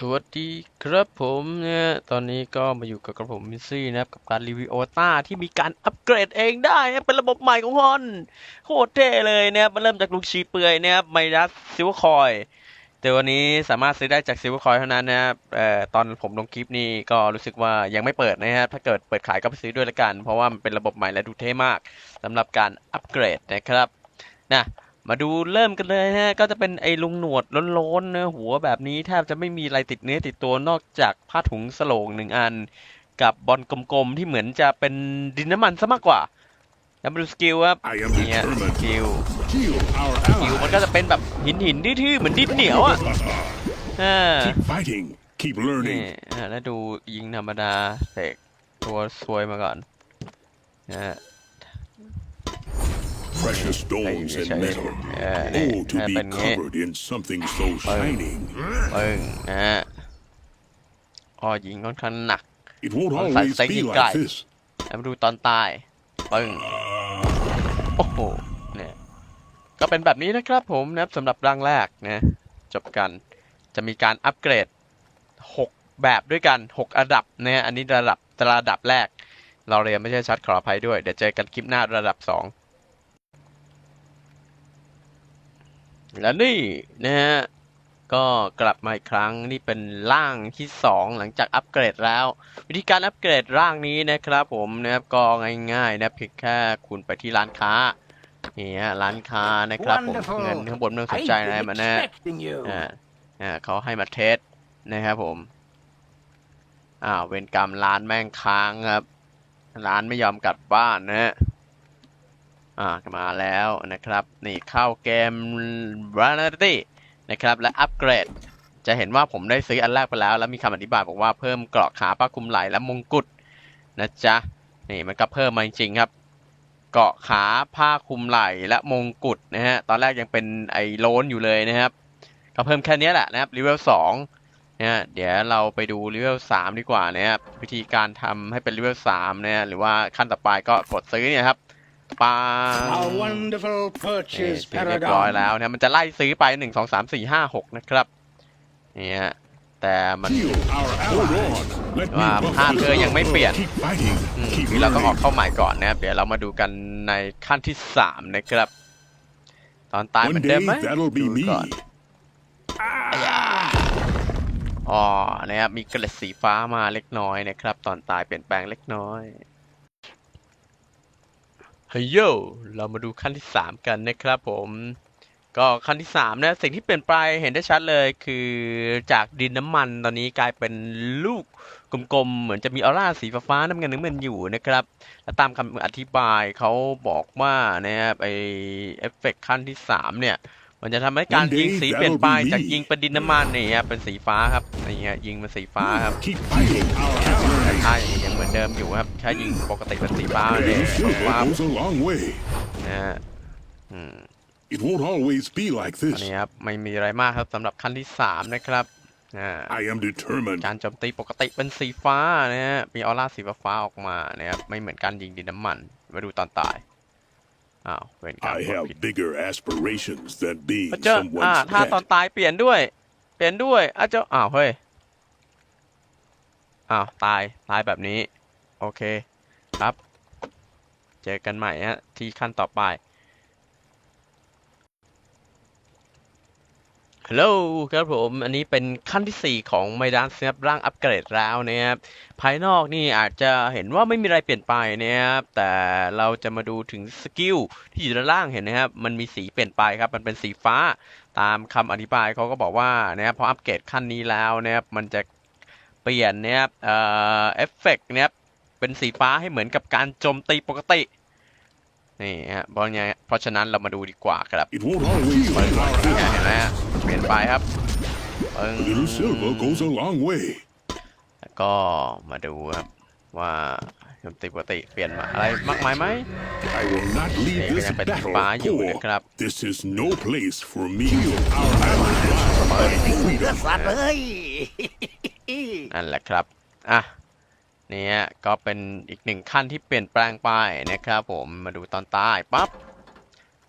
สวัสดีครับผมเนี่ยตอนนี้ก็มาอยู่กับกระผมมิซี่นะครับ กับการรีวิวโอต้าที่มีการอัปเกรดเองได้ เป็นระบบใหม่ของฮอนโคตรเท่เลยนะครับมันเริ่มจากลูกชีเปลือยนะครับไมดัสซิลเวคอย แต่วันนี้สามารถซื้อได้จากซิลเวคอยเท่านั้นนะครับเอ่อตอนผมลงคลิปนี้ก็รู้สึกว่ายังไม่เปิดนะครับถ้าเกิดเปิดขายก็ไปซื้อด้วยละกัน เพราะว่ามันเป็นระบบใหม่และดูเท่มากสำหรับการอัปเกรดนะครับนะ มาดูเริ่มกันเลยฮะ ก็จะเป็นไอ้ลุงหนวดโล้นๆเนื้อหัวแบบนี้แทบจะไม่มีอะไรติดเนื้อติดตัวนอกจากผ้าถุงสโลงหนึ่งอัน กับบอลกลมๆ ที่เหมือนจะเป็นดินน้ำมันซะมากกว่าแล้วมาดูสกิลครับ I am เนี่ยส determined กิล Kill our สกิลมันก็ ally. จะเป็นแบบหินหินๆทื่อๆเหมือนดินเหนียวอะอ่า Keep fighting. Keep นี่ learning. อ่าแล้วดูยิงธรรมดาเสกตัวซวยมาก่อนนะฮะ Precious stones Ay, and ay, metal. ay, Oh, to ay, be ay, ay. covered in something so shining. ปึ้งนะฮะอ้อยิงค่อนข้างหนัก It won't Con always sạch be cái like cài. this. แล้วมาดูตอนตายปึ้งโอ้โหเนี่ยก็เป็นแบบนี้นะครับผมนะครับสำหรับร่างแรกนะจบกันจะมีการอัปเกรด 6 แบบด้วยกัน 6 ระดับนะอันนี้ระดับระดับแรก เราเรียนไม่ใช่ชัดขออภัยด้วย เดี๋ยวเจอกันคลิปหน้าระดับ 2 และนี่นะฮะก็กลับมาอีกครั้งนี่เป็นร่างที่สองหลังจากอัปเกรดแล้ว วิธีการอัปเกรดร่างนี้นะครับผมนะครับก็ง่ายๆนะเพียงแค่คุณไปที่ร้านค้านี่ฮะร้านค้านะครับผม Wonderful. เงินข้างบนไม่ต้องสน I've ใจอะไร been มันนะ expecting you. อ่าอ่าเขาให้มาเทสนะครับผมอ้าวเวรกรรมร้านแม่งค้างครับร้านไม่ยอมกลับบ้านนะฮะ อ่ามาแล้วนะครับ นี่เข้าเกม r a n a t y นะครับ และอัปเกรด จะเห็นว่าผมได้ซื้ออันแรกไปแล้ว แล้วมีคำอธิบายบอกว่าเพิ่มเกราะขาผ้าคลุมไหล่และมงกุฎนะจ๊ะ นี่มันก็เพิ่มมาจริงๆครับ เกราะขาผ้าคลุมไหล่และมงกุฎนะฮะ ตอนแรกยังเป็นไอ้โลนอยู่เลยนะครับ ก็เพิ่มแค่นี้แหละนะครับเลเวลสองนะฮะเดี๋ยวเราไปดูเลเวลสามดีกว่านะครับ วิธีการทำให้เป็นเลเวลสามนะฮะหรือว่าขั้นต่อไปก็กดซื้อเนี่ยครับ ปัง A wonderful นี่ purchase, ซื้อเรียบร้อย Paragon. แล้วนะมันจะไล่ซื้อไปหนึ่งสองสามสี่ห้าหกนะครับนี่ฮะแต่มัน Kill our ally. Let me ว่า buff ภาพ you เธอยังไม่ up. เปลี่ยน Keep fighting. อืม Keep คือเราต้องออก learning. เข้าใหม่ก่อนนะครับเดี๋ยวเรามาดูกันในขั้นที่สามนะครับ ตอนตายเหมือ One นเดิม day ไหม that'll be ดู me. ก่อนอ๋อนะครับมีเกล็ดสีฟ้ามาเล็กน้อยนะครับ ตอนตายเปลี่ยนแปลงเล็กน้อย เฮ้ยโยเรามาดูขั้นที่สามกันนะครับผม ก็ขั้นที่สามนะสิ่งที่เปลี่ยนไปเห็นได้ชัดเลยคือจากดินน้ำมันตอนนี้กลายเป็นลูกกลมๆ เหมือนจะมีออร่าสีฟ้าๆน้ำเงินน้ำเงินอยู่นะครับ และตามคำอธิบายเขาบอกว่านะครับไอเอฟเฟกต์ขั้นที่สามเนี่ย มันจะทำให้การ One day ยิงสีเปลี่ยนไป that'll be me จากยิงเป็นดินน้ำมันนี่ครับเป็นสีฟ้าครับนี่ฮะยิงเป็นสีฟ้าครับ Keep fighting. Our แต่ ally. ถ้ายังเหมือนเดิมอยู่ครับแค่ยิงปกติเป็นสีฟ้าเลย Brave silver ว่า goes a long way. นะฮะอืม It won't always be like อัน this. นี้ครับไม่มีอะไรมากครับสำหรับขั้นที่สามนะครับอ่า I am determined. การโจมตีปกติเป็นสีฟ้านะฮะมีออร่าสีฟ้าๆออกมานะครับไม่เหมือนการยิงดินน้ำมันมาดูตอนตาย อ้าวเป็นการ I กด have ผิด bigger aspirations than being อาจจะอ่า someone's ถ้าตอน pet. ตายเปลี่ยนด้วย เปลี่ยนด้วยอาจจะอ้าวเฮ้ยอ้าวตายตายแบบนี้ โอเคครับ เจอกันใหม่ฮะที่ขั้นต่อไป ฮัลโหลครับผม อันนี้เป็นขั้นที่ 4 ของไมดานนะครับร่างอัปเกรดแล้วนะครับภายนอกนี่อาจจะเห็นว่าไม่มีอะไรเปลี่ยนไปนะครับแต่เราจะมาดูถึงสกิลที่อยู่ด้านล่างเห็นนะครับมันมีสีเปลี่ยนไปครับมันเป็นสีฟ้าตามคำอธิบายเขาก็บอกว่านะครับพออัปเกรดขั้นนี้แล้วนะครับมันจะเปลี่ยนนะครับเอ่อเอฟเฟกต์นะครับเป็นสีฟ้าให้เหมือนกับการโจมตีปกตินี่ฮะเพราะงั้นเพราะฉะนั้นเรามาดูดีกว่าครับ It won't always be เนี่ย like เห็นไหม this. ฮะ เปลี่ยนไปครับปึ้ง Little silver goes a long way. แล้วก็มาดูครับว่าโจมตีปกติเปลี่ยนมาอะไรมากมายไหม I will not leave นี่ก็ this ยังเป็นสี battle ฟ้าอยู่ poor. นะครับ This is no place for me. Our ally freedom. สัตว์เอ้ย นั่นแหละครับ อะ เนี่ยก็เป็นอีกหนึ่งขั้นที่เปลี่ยนแปลงไปนะครับผมมาดูตอนตายปั๊บ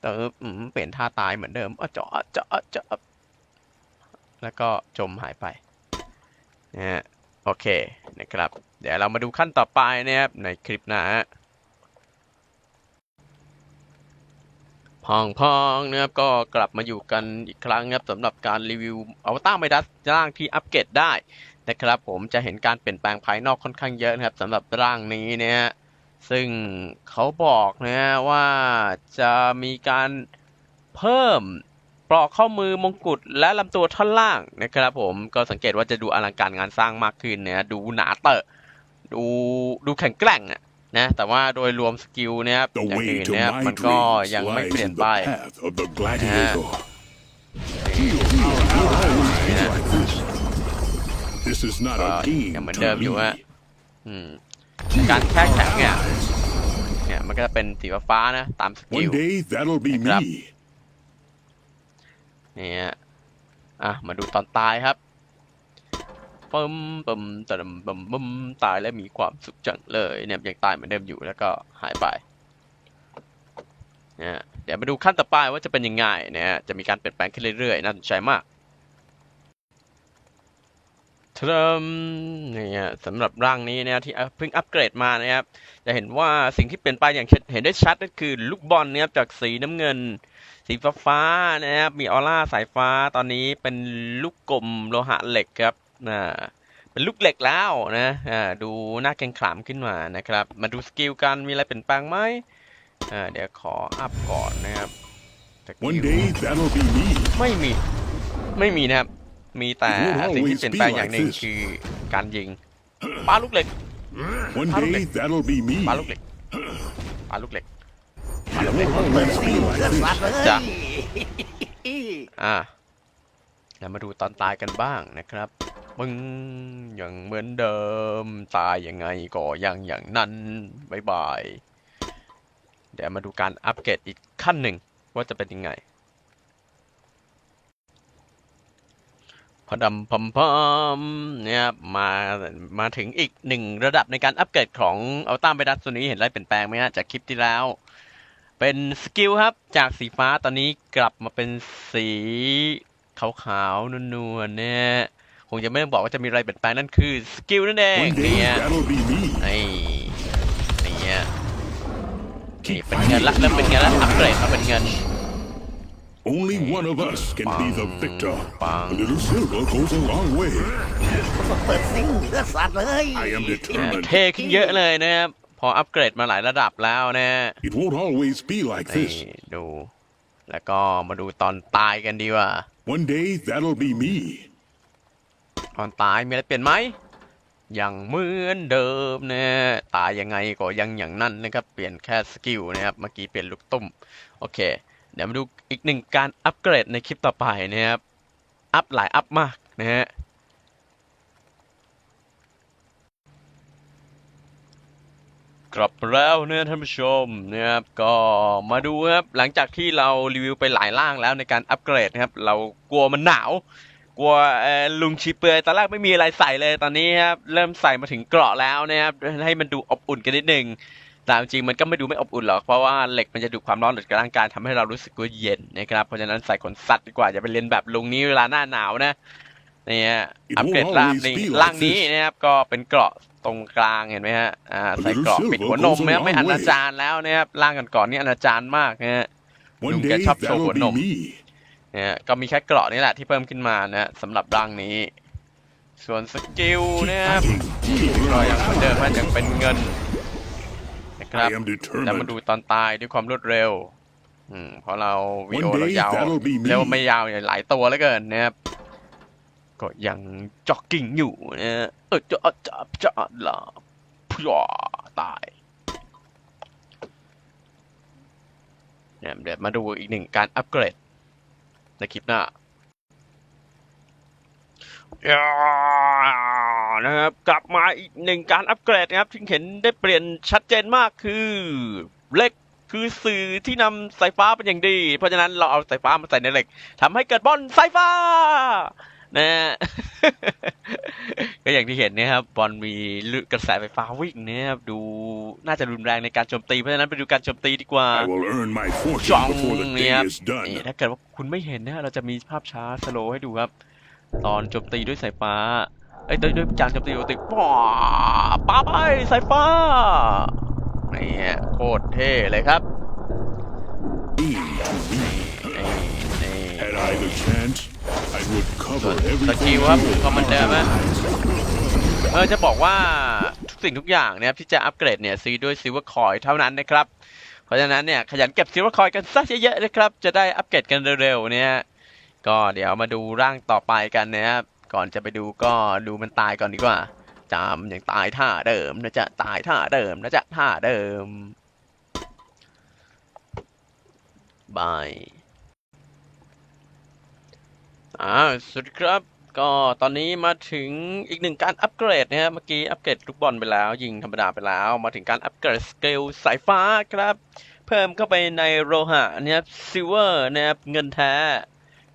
เติมอืมเปลี่ยนท่าตายเหมือนเดิมอะเจาะเจาะเจาะ แล้วก็จมหายไปนะฮะโอเคนะครับ เดี๋ยวเรามาดูขั้นต่อไปนะครับในคลิปหน้าพองพองนะครับก็กลับมาอยู่กันอีกครั้งครับสำหรับการรีวิวอวตารไมดัสร่างที่อัปเกรดได้นะครับผมจะเห็นการเปลี่ยนแปลงภายนอกค่อนข้างเยอะนะครับสำหรับร่างนี้เนะฮะซึ่งเขาบอกนะว่าจะมีการเพิ่ม ปลอกข้อมือมงกุฎและลำตัวท่อนล่างนะครับผมก็สังเกตว่าจะดูอลังการงานสร้างมากขึ้นเนี่ยดูหนาเตอะดูดูแข็งแกร่งอะนะแต่ว่าโดยรวมสกิลเนี่ยครับ The อย่าง way อื่น to เนี่ย my มันก็ dreams ยังไม่ lies เปลี่ย in น the ไป path of the gladiator. Heal, heal, heal, always be like this. This is not ก็ a ยัง game เหมือนเดิม to อยู่ฮะ me. อืมการแค่แข็งเนี่ยเนี่ยมันก็จะเป็นสีฟ้าๆนะตามสกิล One day that'll be Crap. เนี่ยอะมาดูตอนตายครับปึ้มปึ้มตะดมปึ้มปึ้มตายแล้วมีความสุขจังเลยเนี่ยยังตายเหมือนเดิมอยู่แล้วก็หายไปเนี่ยเดี๋ยวมาดูขั้นต่อไปว่าจะเป็นยังไงเนี่ยจะมีการเปลี่ยนแปลงขึ้นเรื่อยๆน่าสนใจมาก ทรัมเนี่ยสำหรับร่างนี้เนี่ยที่เพิ่งอัปเกรดมานะครับ จะเห็นว่าสิ่งที่เปลี่ยนไปอย่างเห็นได้ชัดก็คือลูกบอลเนี่ยจากสีน้ำเงิน สีฟ้าฟ้าๆนะครับมีออร่าสายฟ้าตอนนี้เป็นลูกกลมโลหะเหล็กครับนะเป็นลูกเหล็กแล้วนะอ่าดูหน้าแกร่งขลามขึ้นมานะครับ มาดูสกิลกันมีอะไรเปลี่ยนแปลงไหมอ่าเดี๋ยวขออัพก่อนนะครับสกิล One day that'll be me. ไม่มี ไม่มีนะครับ มีแต่ It won't สิ่งที่ always เปลี่ยนแปลง be อย่างหนึ่ง like this. คือการยิงปาลูกเหล็ก One How do day they- that'll be me. ปาลูกเหล็กปาลูกเหล็ก It won't always be like this. จ้ะอะเดี๋ยวมาดูตอนตายกันบ้างนะครับมึงยังเหมือนเดิมตายยังไงก็ยังอย่างนั้นบายบาย เดี๋ยวมาดูการอัปเกรดอีกขั้นหนึ่งว่าจะเป็นยังไง พอดำพอมพอมเนี่ยครับมามาถึงอีกหนึ่งระดับในการอัปเกรดของอัลต้าเบดัสตัวนี้เห็นอะไรเปลี่ยนแปลงไหมฮะจากคลิปที่แล้ว เป็นสกิลครับ จากสีฟ้าตอนนี้กลับมาเป็นสีขาวๆนวลๆเนี่ยคงจะไม่ต้องบอกว่าจะมีอะไรเปลี่ยนแปลงนั่นคือสกิลนั่นเอง One day เนี่ย that'll be me. ไอ้เนี่ยนี่เป็นเงินละเริ่มเป็นเงินละอัปเกรดมาเป็นเงิน Only one of us can be the victor. Bang. A little silver goes a long way. เปิดซิงเลือดสัตว์เลย I am อ่า determined. เท่ขึ้นเยอะเลยนะครับพออัปเกรดมาหลายระดับแล้วนะ It won't always be like นี่ this. ดู แล้วก็มาดูตอนตายกันดีกว่า One day that'll be me. ตอนตายมีอะไรเปลี่ยนไหมยังเหมือนเดิมนะตายยังไงก็ยังอย่างนั้นนะครับ เปลี่ยนแค่สกิลนะครับ เมื่อกี้เปลี่ยนลูกตุ้ม โอเค เดี๋ยวมาดูอีกหนึ่งการอัปเกรดในคลิปต่อไปนะครับ อัพหลายอัพมากนะฮะกลับแล้วเนี่ยท่านผู้ชมนะครับก็มาดูครับหลังจากที่เรารีวิวไปหลายร่างแล้วในการอัปเกรดนะครับ เรากลัวมันหนาว กลัวลุงชีเปลือยตอนแรกไม่มีอะไรใส่เลยตอนนี้ครับเริ่มใส่มาถึงเกราะแล้วนะครับให้มันดูอบอุ่นกันนิดนึง แต่จริงๆมันก็ไม่ดูไม่อบอุ่นหรอก เพราะว่าเหล็กมันจะดูดความร้อนออกจากร่างกายทำให้เรารู้สึกว่าเย็นนะครับ เพราะฉะนั้นใส่ขนสัตว์ดีกว่า อย่าไปเรียนแบบลุงนี้เวลาหน้าหนาวนะนี่ฮะ It อัปเกรด won't ร่าง always นี้ be like ร่างนี้ this. นะครับก็เป็นเกราะตรงกลางเห็นไหมฮะอ่า A ใส่ little เกราะ silver ปิดหัวนม goes a นะไม่ long อนา way. จารแล้วนะครับร่างก่อนๆนี่อนาจารมากนะฮะ One Yung day ketchup that'll soap be nồng. me. เนี่ยก็มีแค่เกราะนี่แหละที่เพิ่มขึ้นมานะสำหรับร่างนี้ ส่วนสกิล Keep นะครับ fighting. ก็ยังเหมือนเดิมมันยังเป็นเงิน นะครับ I am แล้วมาดู determined. ตอนตายด้วยความรวดเร็ว อืมเพราะเราวีดีโอ One เรา day ยาว that'll be me. เรียกว่าไม่ยาวอย่างหลายตัวแล้วเกินนะครับ ก็ยังจ็อกกิ้งอยู่นะเออจะจะจะละพยาตายเนี่ยเดี๋ยวมาดูอีกหนึ่งการอัปเกรดในคลิปหน้าอ่า นะครับกลับมาอีกหนึ่งการอัปเกรดนะครับที่เห็นได้เปลี่ยนชัดเจนมากคือเหล็กคือสื่อที่นำสายฟ้าเป็นอย่างดี เพราะฉะนั้นเราเอาสายฟ้ามาใส่ในเหล็กทำให้เกิดบอลสายฟ้านะฮะก็อย่างที่เห็นนะครับบอลมีกระแสไฟฟ้าวิ่งนะครับดูน่าจะรุนแรงในการโจมตีเพราะฉะนั้นไปดูการโจมตีดีกว่า I will earn my จอง fortune before the เนี่ day ยครับ is done. นี่ถ้าเกิดว่าคุณไม่เห็นนะเราจะมีภาพช้าสโลว์ให้ดูครับ ตอนโจมตีด้วยสายฟ้าเอ้ยด้วยด้วยจานจำตีโอติป้าป้าไปสายฟ้านี่ฮะโคตรเท่เลยครับ Me, me. นี่นี่ Had I the chance, I would ส่วน cover ส everything กิลครับ here. ก็เหมือนเดิมฮะเออจะบอกว่าทุกสิ่งทุกอย่างเนี่ยที่จะอัปเกรดเนี่ยซื้อด้วยซิลเวอร์คอยเท่านั้นนะครับ เพราะฉะนั้นเนี่ยขยันเก็บซิลเวอร์คอยกันซะเยอะๆนะครับ จะได้อัปเกรดกันเร็วๆเนี่ย ก็เดี๋ยวมาดูร่างต่อไปกันนะครับ ก่อนจะไปดูก็ดูมันตายก่อนดีกว่าจามอย่างตายท่าเดิมนะจ๊ะตายท่าเดิมนะจ๊ะท่าเดิมบายอ่าสวัสดีครับ ก็ตอนนี้มาถึงอีกหนึ่งการอัปเกรดนะฮะเมื่อกี้อัปเกรดลูกบอลไปแล้ว ยิงธรรมดาไปแล้ว มาถึงการอัปเกรดสเกลสายฟ้าครับ เพิ่มเข้าไปในโลหะนะครับซิลเวอร์นะครับเงินแท้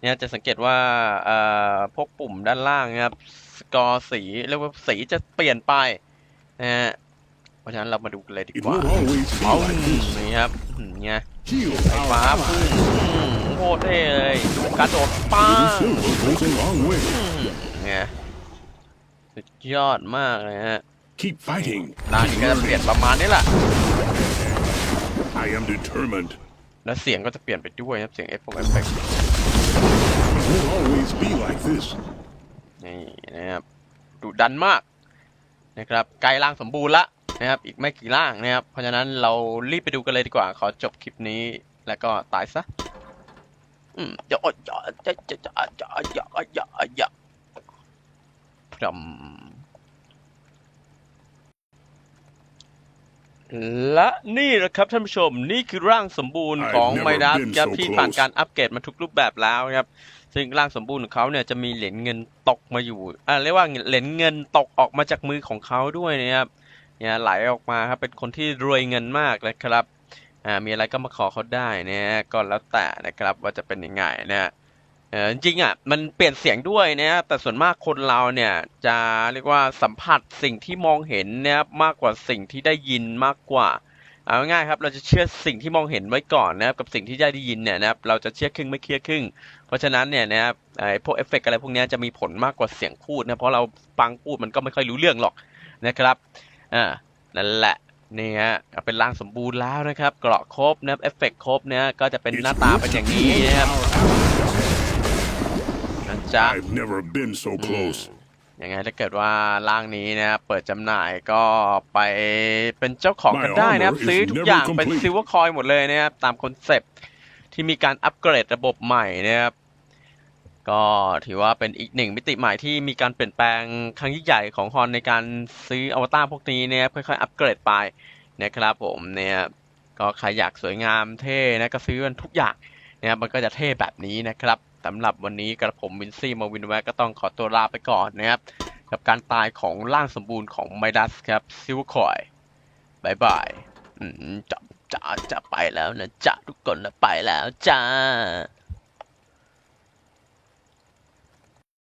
เนี่ยจะสังเกตว่าเอ่อพวกปุ่มด้านล่างนะครับสกอร์สีเรียกว่าสีจะเปลี่ยนไปนะฮะเพราะฉะนั้นเรามาดูกันเลยดี It กว่า won't always be เอา like this. นี่ครับอืมไง Heal ไฟฟ้า our พุ่ง allies. อืมโคตรเท่เลยกระโดดป้า Little ง silver goes a long way. ไงสุดยอดมากเลยฮะ Keep fighting. ร้านนี้ก็จะเปลี่ยนประมาณนี้แหละ I am determined. แล้วเสียงก็จะเปลี่ยนไปด้วยนะครับเสียงเอฟเฟกต์ It won't always be like this. นี่นะครับดุดันมากนะครับใกล้ร่างสมบูรณ์ละนะครับ อีกไม่กี่ร่างนะครับ เพราะฉะนั้นเรารีบไปดูกันเลยดีกว่า ขอจบคลิปนี้แล้วก็ตายซะอืมจะจะจะจะจะจะจะจะจะพรำและนี่แหละครับท่านผู้ชมนี่คือร่างสมบูรณ์ของ I've never ไมดัส been ครับ so ที่ผ่าน close การอัปเกรดมาทุกรูปแบบแล้วครับ ซึ่งร่างสมบูรณ์ของเขาเนี่ยจะมีเหรียญเงินตกมาอยู่อ่าเรียกว่าเหรียญเงินตกออกมาจากมือของเขาด้วยนะครับเนี่ยไหลออกมาครับเป็นคนที่รวยเงินมากเลยครับอ่ามีอะไรก็มาขอเขาได้นะก็แล้วแต่นะครับว่าจะเป็นยังไงนะฮะเออจริงอะมันเปลี่ยนเสียงด้วยนะแต่ส่วนมากคนเราเนี่ยจะเรียกว่าสัมผัสสิ่งที่มองเห็นนะครับมากกว่าสิ่งที่ได้ยินมากกว่า เอาง่ายครับเราจะเชื่อสิ่งที่มองเห็นไว้ก่อนนะครับกับสิ่งที่ได้ยินเนี่ยนะครับเราจะเชื่อครึ่งไม่เชื่อครึ่ง เพราะฉะนั้นเนี่ยนะครับไอ้พวกเอฟเฟกต์อะไรพวกนี้จะมีผลมากกว่าเสียงพูดนะเพราะเราฟังพูดมันก็ไม่ค่อยรู้เรื่องหรอกนะครับอ่านั่นแหละนี่ฮะเป็นร่างสมบูรณ์แล้วนะครับเกราะครบนะครับเอฟเฟกต์ครบเนี่ยก็จะเป็นหน้าตาเป็นอย่างนี้นะครับนะจ๊ะ I've never been so close. ยังไงถ้าเกิดว่าร่างนี้นะครับเปิดจำหน่ายก็ไปเป็นเจ้าของกันได้นะครับ My armor is ซื้อทุกอย่าง never เป็น complete ซิลเวอร์คอยหมดเลยนะครับ ตามคอนเซปต์ที่มีการอัปเกรดระบบใหม่นะครับ ก็ถือว่าเป็นอีกหนึ่งมิติใหม่ที่มีการเปลี่ยนแปลงครั้งยิ่งใหญ่ของฮอนในการซื้ออวตารพวกนี้นะครับค่อยๆอัปเกรดไปนะครับผมเนี่ยก็ใครอยากสวยงามเท่นะก็ซื้อกันทุกอย่างนะครับมันก็จะเท่แบบนี้นะครับ สำหรับวันนี้กระผมวินซี่มาวินแวกก็ต้องขอตัวลาไปก่อนนะครับ กับการตายของร่างสมบูรณ์ของไมดัสครับซิวคอยบายบายจะจะจะไปแล้วนะจ้าทุกคนนะไปแล้วจ้า